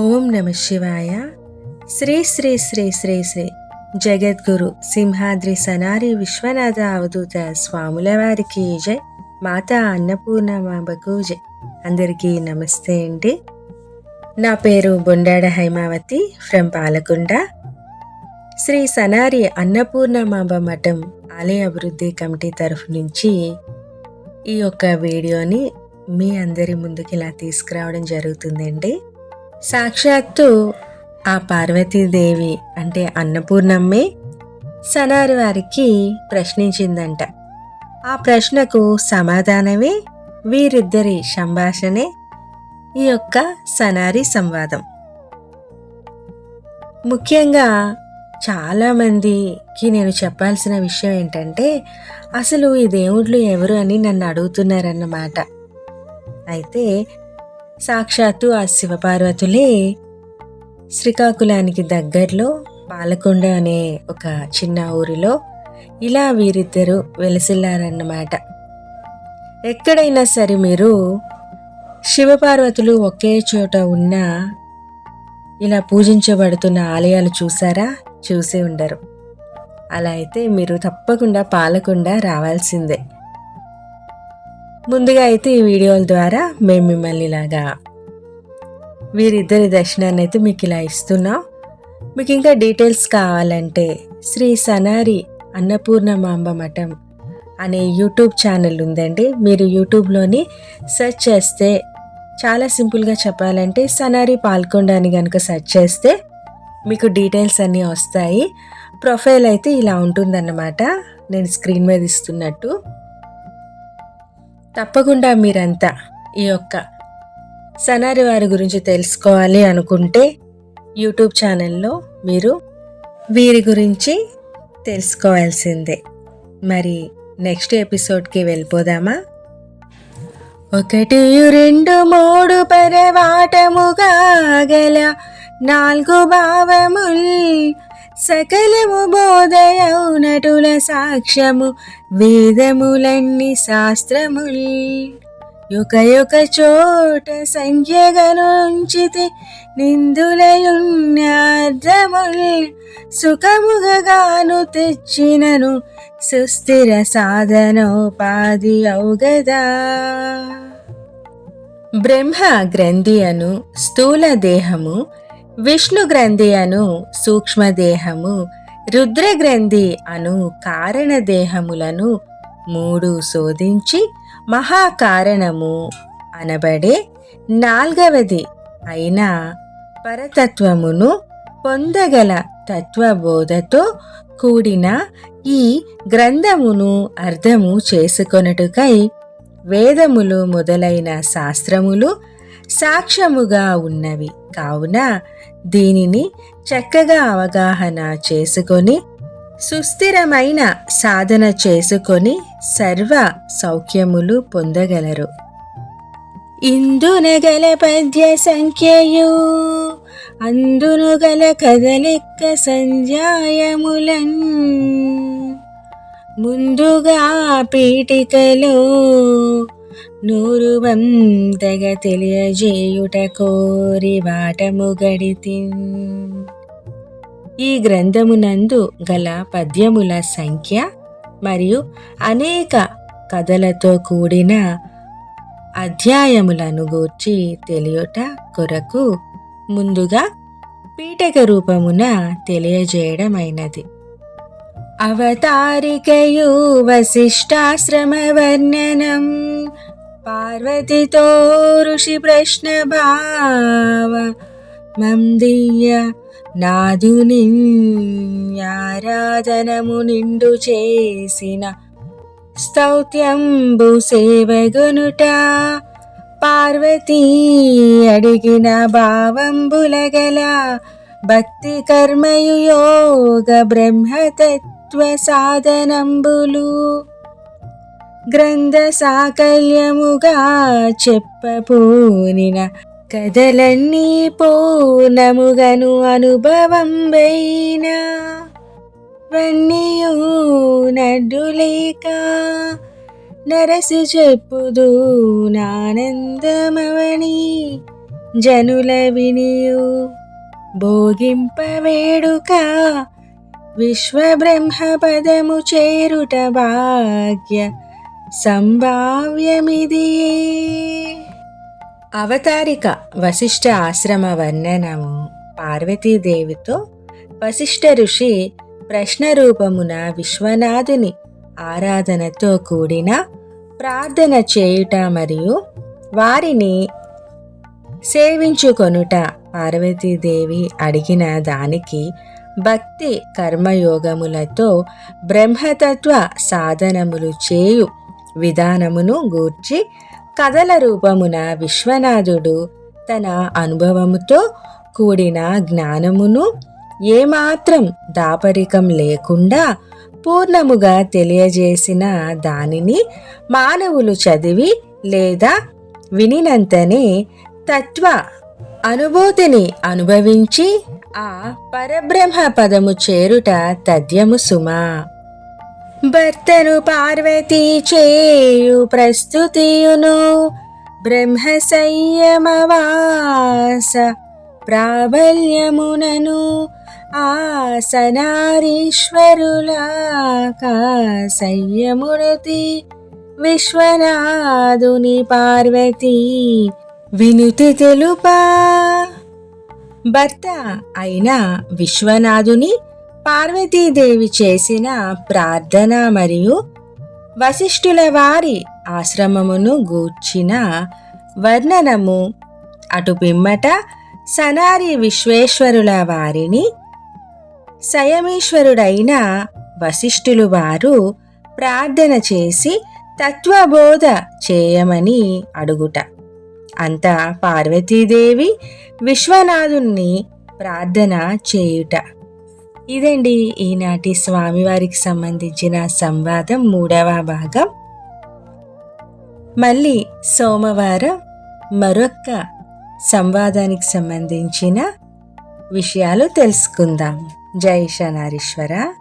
ఓం నమ శివాయ. శ్రీ శ్రీ శ్రీ శ్రీ శ్రీ జగద్గురు సింహాద్రి సనారి విశ్వనాథ అవధూత స్వాముల వారికి జై. మాతా అన్నపూర్ణమాబకు జై. అందరికీ నమస్తే అండి. నా పేరు బొండాడ హైమావతి ఫ్రమ్ పాలకొండ. శ్రీ సనారి అన్నపూర్ణమాంబ మఠం ఆలయ అభివృద్ధి కమిటీ తరఫు నుంచి ఈ యొక్క వీడియోని మీ అందరి ముందుకి ఇలా తీసుకురావడం జరుగుతుందండి. సాక్షాత్తు ఆ పార్వతీదేవి అంటే అన్నపూర్ణమ్మే సనారి వారికి ప్రశ్నించిందంట. ఆ ప్రశ్నకు సమాధానమే వీరిద్దరి సంభాషణే ఈ యొక్క సనారి సంవాదం. ముఖ్యంగా చాలామందికి నేను చెప్పాల్సిన విషయం ఏంటంటే అసలు ఈ దేవుళ్ళు ఎవరు అని నన్ను అడుగుతున్నారన్నమాట. అయితే సాక్షాత్తు ఆ శివపార్వతులే శ్రీకాకుళానికి దగ్గరలో పాలకొండ అనే ఒక చిన్న ఊరిలో ఇలా వీరిద్దరూ వెలసిల్లారన్నమాట. ఎక్కడైనా సరే మీరు శివపార్వతులు ఒకే చోట ఉన్న ఇలా పూజించబడుతున్న ఆలయాలు చూసారా? చూసి ఉండరు. అలా అయితే మీరు తప్పకుండా పాలకుండా రావాల్సిందే. ముందుగా అయితే ఈ వీడియోల ద్వారా మేము మిమ్మల్ని ఇలాగా వీరిద్దరి దర్శనాన్ని అయితే మీకు ఇలా ఇస్తున్నాం. మీకు ఇంకా డీటెయిల్స్ కావాలంటే శ్రీ సనారి అన్నపూర్ణ మాంబ మఠం అనే యూట్యూబ్ ఛానల్ ఉందండి. మీరు యూట్యూబ్లోని సెర్చ్ చేస్తే చాలా సింపుల్గా చెప్పాలంటే సనారి పాల్కొండ అని కనుక సెర్చ్ చేస్తే మీకు డీటెయిల్స్ అన్నీ వస్తాయి. ప్రొఫైల్ అయితే ఇలా ఉంటుందన్నమాట. నేను స్క్రీన్ మీద ఇస్తున్నట్టు. తప్పకుండా మీరంతా ఈ యొక్క సనారి వారి గురించి తెలుసుకోవాలి అనుకుంటే యూట్యూబ్ ఛానల్లో మీరు వీరి గురించి తెలుసుకోవాల్సిందే. మరి నెక్స్ట్ ఎపిసోడ్కి వెళ్ళిపోదామా? ఒకటి రెండు మూడు పరవాటముగా గల నాలుగు భావముల్ సకలము బోధయౌనటుల సాక్ష్యము వేదములన్ని శాస్త్రముల్. యొక యొక్క చోట సంఖ్యగనుంచితే నిందులయుణ్యార్థముల్ సుఖముగాను తెచ్చినను సుస్థిర సాధనోపాధి అవుగదా బ్రహ్మ గ్రంథి అను స్థూల దేహము విష్ణు గ్రంథి అను సూక్ష్మదేహము రుద్రగ్రంథి అను కారణదేహములను మూడు శోధించి మహాకారణము అనబడే నాల్గవది అయిన పరతత్వమును పొందగల తత్వబోధతో కూడిన ఈ గ్రంథమును అర్థము చేసుకొనుటకై వేదములు మొదలైన శాస్త్రములు సాక్ష్యముగా ఉన్నవి. కావున దీనిని చక్కగా అవగాహన చేసుకొని సుస్థిరమైన సాధన చేసుకొని సర్వ సౌఖ్యములు పొందగలరు. ఇందునగల పద్య సంఖ్యయు అందును గల కదలిక్క సంధ్యాయములన్. ముందుగా పీఠికలో నూరు వందగ తెలియజేయుట కోరి వాటము గడితి ఈ గ్రంథమునందు గల పద్యముల సంఖ్య మరియు అనేక కథలతో కూడిన అధ్యాయములను గూర్చి తెలియట కొరకు ముందుగా పీఠక రూపమున తెలియజేయడమైనది. అవతారికయు వశిష్టాశ్రమ వర్ణనం పార్వతితో ఋషి ప్రశ్న భావ మందీయ నాదుని ఆరాధనము నిండు చేసిన స్తౌత్యంబు సేవగునుట పార్వతీ అడిగిన భావంబులగల భక్తి కర్మయు యోగ బ్రహ్మతత్వ సాధనంబులు గ్రంథ సాకల్యముగా చెప్పపూనిన కథలన్నీ పూర్ణముగను అనుభవం వైన వన్నీయూ నడ్డులేక నరసి చెప్పుదు నానందమవని జనుల వినియు భోగింప వేడుక విశ్వబ్రహ్మ పదము చేరుట భాగ్య సంభావ్యమిది. అవతారిక వశిష్ఠ ఆశ్రమ వర్ణనము. పార్వతీదేవితో వశిష్ఠ ఋషి ప్రశ్న రూపమున విశ్వనాథుని ఆరాధనతో కూడిన ప్రార్థన చేయుట మరియు వారిని సేవించుకొనుట పార్వతీదేవి అడిగిన దానికి భక్తి కర్మయోగములతో బ్రహ్మతత్వ సాధనములు చేయు విధానమును గూర్చి కథల రూపమున విశ్వనాథుడు తన అనుభవముతో కూడిన జ్ఞానమును ఏమాత్రం దాపరికం లేకుండా పూర్ణముగా తెలియజేసిన దానిని మానవులు చదివి లేదా వినినంతనే తత్వ అనుభూతిని అనుభవించి ఆ పరబ్రహ్మ పదము చేరుట తథ్యము సుమా. భర్తను పార్వతి చేయు ప్రస్తుతియును బ్రహ్మ సంయమవాస ప్రాబల్యమునను ఆసనారీశ్వరులాకా సంయమునతి విశ్వనాథుని పార్వతీ వినుతి తెలుపా? భర్త అయిన విశ్వనాథుని పార్వతీదేవి చేసిన ప్రార్థన మరియు వశిష్ఠుల వారి ఆశ్రమమును గూర్చిన వర్ణనము. అటు పిమ్మట సనారి విశ్వేశ్వరుల వారిని సయమీశ్వరుడైన వశిష్ఠులు వారు ప్రార్థన చేసి తత్వబోధ చేయమని అడుగుట. అంతా పార్వతీదేవి విశ్వనాథుణ్ణి ప్రార్థన చేయుట. ఇదండి ఈనాటి స్వామివారికి సంబంధించిన సంవాదం మూడవ భాగం. మళ్ళీ సోమవారం మరొక్క సంవాదానికి సంబంధించిన విషయాలు తెలుసుకుందాం. జై శనారీశ్వర.